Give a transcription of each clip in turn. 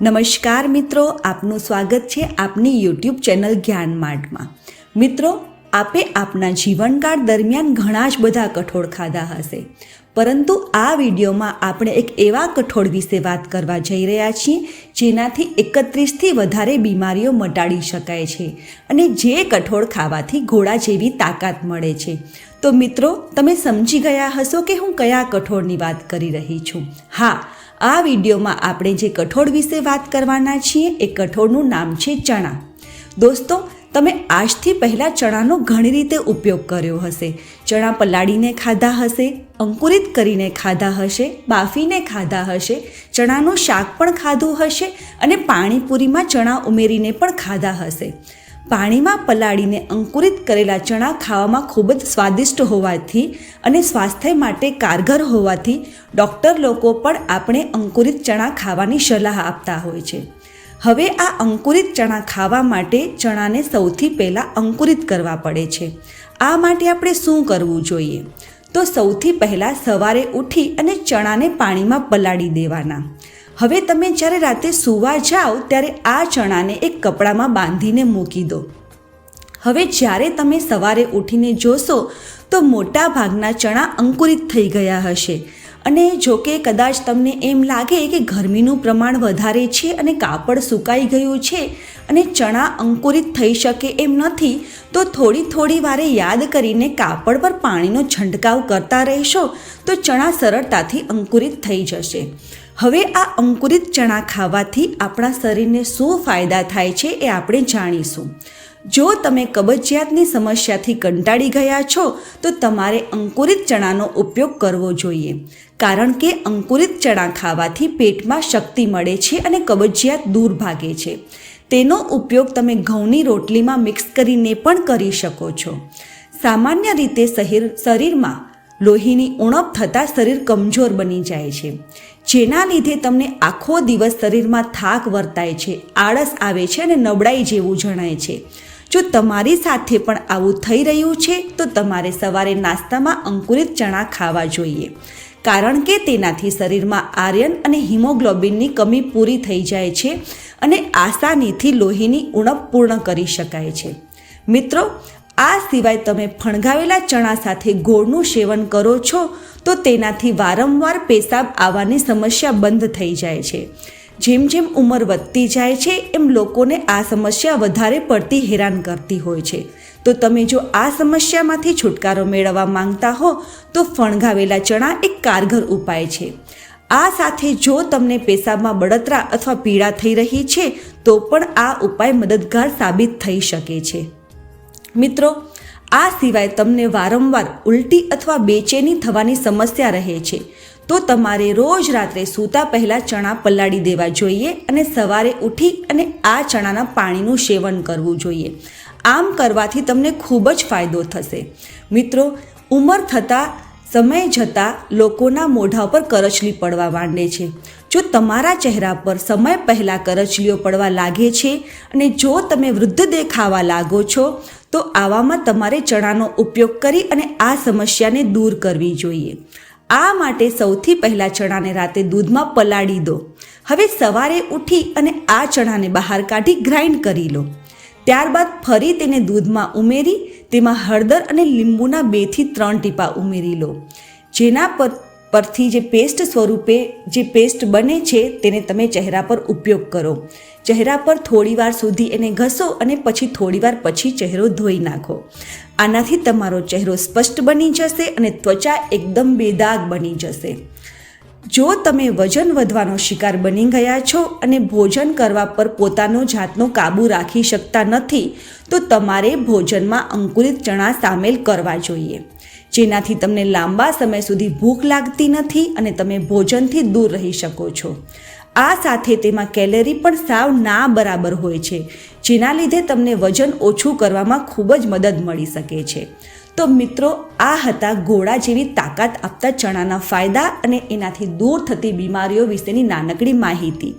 નમસ્કાર મિત્રો, આપનું સ્વાગત છે આપની યુટ્યુબ ચેનલ જ્ઞાન માર્ટમાં મિત્રો, આપે આપના જીવનકાળ દરમિયાન ઘણા જ બધા કઠોળ ખાધા હશે. પરંતુ આ વિડીયોમાં આપણે એક એવા કઠોળ વિશે વાત કરવા જઈ રહ્યા છીએ, જેનાથી એકત્રીસથી વધારે બીમારીઓ મટાડી શકાય છે અને જે કઠોળ ખાવાથી ઘોડા જેવી તાકાત મળે છે. તો મિત્રો, તમે સમજી ગયા હશો કે હું કયા કઠોળની વાત કરી રહી છું? હા આ વિડીયોમાં આપણે જે કઠોળ વિશે વાત કરવાના છીએ, એ કઠોળનું નામ છે ચણા. દોસ્તો, તમે આજથી પહેલાં ચણાનો ઘણી રીતે ઉપયોગ કર્યો હશે. ચણા પલાળીને ખાધા હશે, અંકુરિત કરીને ખાધા હશે, બાફીને ખાધા હશે, ચણાનું શાક પણ ખાધું હશે અને પાણીપુરીમાં ચણા ઉમેરીને પણ ખાધા હશે. પાણીમાં પલાળીને અંકુરિત કરેલા ચણા ખાવામાં ખૂબ જ સ્વાદિષ્ટ હોવાથી અને સ્વાસ્થ્ય માટે કારગર હોવાથી ડૉક્ટર લોકો પણ આપણે અંકુરિત ચણા ખાવાની સલાહ આપતા હોય છે. હવે આ અંકુરિત ચણા ખાવા માટે ચણાને સૌથી પહેલાં અંકુરિત કરવા પડે છે. આ માટે આપણે શું કરવું જોઈએ? તો સૌથી પહેલાં સવારે ઉઠી અને ચણાને પાણીમાં પલાળી દેવાના. હવે તમે જ્યારે રાતે સૂવા જાઓ, ત્યારે આ ચણાને એક કપડામાં બાંધીને મૂકી દો. હવે જ્યારે તમે સવારે ઉઠીને જોશો, તો મોટા ભાગના ચણા અંકુરિત થઈ ગયા હશે. અને જો કે કદાચ તમને એમ લાગે કે ગરમીનું પ્રમાણ વધારે છે અને કાપડ સુકાઈ ગયું છે અને ચણા અંકુરિત થઈ શકે એમ નથી, તો થોડી થોડી વારે યાદ કરીને કાપડ પર પાણીનો છંટકાવ કરતા રહેશો, તો ચણા સરળતાથી અંકુરિત થઈ જશે. હવે આ અંકુરિત ચણા ખાવાથી આપણા શરીરને શું ફાયદા થાય છે એ આપણે જાણીશું. જો તમે કબજિયાતની સમસ્યાથી કંટાળી ગયા છો, તો તમારે અંકુરિત ચણાનો ઉપયોગ કરવો જોઈએ. કારણ કે અંકુરિત ચણા ખાવાથી પેટમાં શક્તિ મળે છે અને કબજિયાત દૂર ભાગે છે. તેનો ઉપયોગ તમે ઘઉંની રોટલીમાં મિક્સ કરીને પણ કરી શકો છો. સામાન્ય રીતે શરીર શરીરમાં લોહીની ઉણપ થતાં શરીર કમજોર બની જાય છે. જેના લીધે તમને આખો દિવસ શરીરમાં થાક વર્તાય છે, આળસ આવે છે અને નબળાઈ જેવું જણાય છે. જો તમારી સાથે પણ આવું થઈ રહ્યું છે, તો તમારે સવારે નાસ્તામાં અંકુરિત ચણા ખાવા જોઈએ. કારણ કે તેનાથી શરીરમાં આર્યન અને હિમોગ્લોબિનની કમી પૂરી થઈ જાય છે અને આસાનીથી લોહીની ઉણપ પૂર્ણ કરી શકાય છે. મિત્રો આ સિવાય તમે ફણગાવેલા ચણા સાથે ગોળનું સેવન કરો છો, તો તેનાથી વારંવાર પેશાબ આવવાની સમસ્યા બંધ થઈ જાય છે. જેમ જેમ ઉંમર વધતી જાય છે, એમ લોકોને આ સમસ્યા વધારે પડતી હેરાન કરતી હોય છે. તો તમે જો આ સમસ્યામાંથી છુટકારો મેળવવા માંગતા હો, તો ફણગાવેલા ચણા એક કારગર ઉપાય છે. આ સાથે જો તમને પેશાબમાં બળતરા અથવા પીડા થઈ રહી છે, તો પણ આ ઉપાય મદદગાર સાબિત થઈ શકે છે. મિત્રો, આ સિવાય તમને વારંવાર ઉલટી અથવા બેચેની થવાની સમસ્યા રહે છે. તો તમારે રોજ રાત્રે સૂતા પહેલાં ચણા પલાળી દેવા જોઈએ અને સવારે ઉઠી અને આ ચણાના પાણીનું સેવન કરવું જોઈએ. આમ કરવાથી તમને ખૂબ જ ફાયદો થશે. મિત્રો, ઉંમર થતાં સમય જતાં લોકોના મોઢા પર કરચલી પડવા માંડે છે. જો તમારા ચહેરા પર સમય પહેલાં કરચલીઓ પડવા લાગે છે અને જો તમે વૃદ્ધ દેખાવા લાગો છો, તો આવામાં તમારે ચણાનો ઉપયોગ કરી અને આ સમસ્યાને દૂર કરવી જોઈએ. આ માટે સૌથી પહેલાં ચણાને રાતે દૂધમાં પલાળી દો. હવે સવારે ઉઠી અને આ ચણાને બહાર કાઢી ગ્રાઇન્ડ કરી લો. ત્યારબાદ ફરી તેને દૂધમાં ઉમેરી તેમાં હળદર અને લીંબુના બેથી ત્રણ ટીપા ઉમેરી લો. જેના પર, પરથી જે પેસ્ટ સ્વરૂપે જે પેસ્ટ બને છે તેને તમે ચહેરા પર ઉપયોગ કરો. ચહેરા પર થોડીવાર સુધી એને ઘસો અને પછી થોડીવાર પછી ચહેરો ધોઈ નાખો. આનાથી તમારો ચહેરો સ્પષ્ટ બની જશે અને ત્વચા એકદમ બેદાગ બની જશે. જો તમે વજન વધવાનો શિકાર બની ગયા છો અને ભોજન કરવા પર પોતાનો જાતનો કાબૂ રાખી શકતા નથી, તો તમારે ભોજનમાં અંકુરિત ચણા સામેલ કરવા જોઈએ. જેનાથી તમને લાંબા સમય સુધી ભૂખ લાગતી નથી અને તમે ભોજનથી દૂર રહી શકો છો. આ સાથે તેમાં કેલેરી પણ સાવ ના બરાબર હોય છે, જેના લીધે તમને વજન ઓછું કરવામાં ખૂબ જ મદદ મળી શકે છે. તો મિત્રો, આ હતા ઘોડા જેવી તાકાત આપતા ચણાના ફાયદા અને એનાથી દૂર થતી બીમારીઓ વિશેની નાનકડી માહિતી.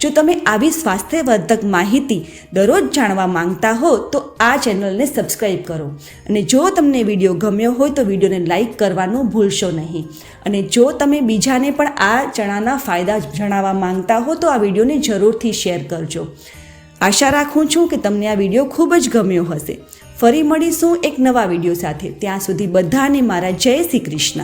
જો તમે આવી સ્વાસ્થ્યવર્ધક માહિતી દરરોજ જાણવા માંગતા હો, તો આ ચેનલને સબસ્ક્રાઈબ કરો. અને જો તમને વીડિયો ગમ્યો હોય, તો વિડીયોને લાઇક કરવાનું ભૂલશો નહીં. અને જો તમે બીજાને પણ આ ચણાના ફાયદા જણાવવા માંગતા હો, તો આ વિડીયોને જરૂરથી શેર કરજો. આશા રાખું છું કે તમને આ વીડિયો ખૂબ જ ગમ્યો હશે. ફરી મળીશું એક નવા વીડિયો સાથે. ત્યાં સુધી બધાને મારા જય શ્રી કૃષ્ણ.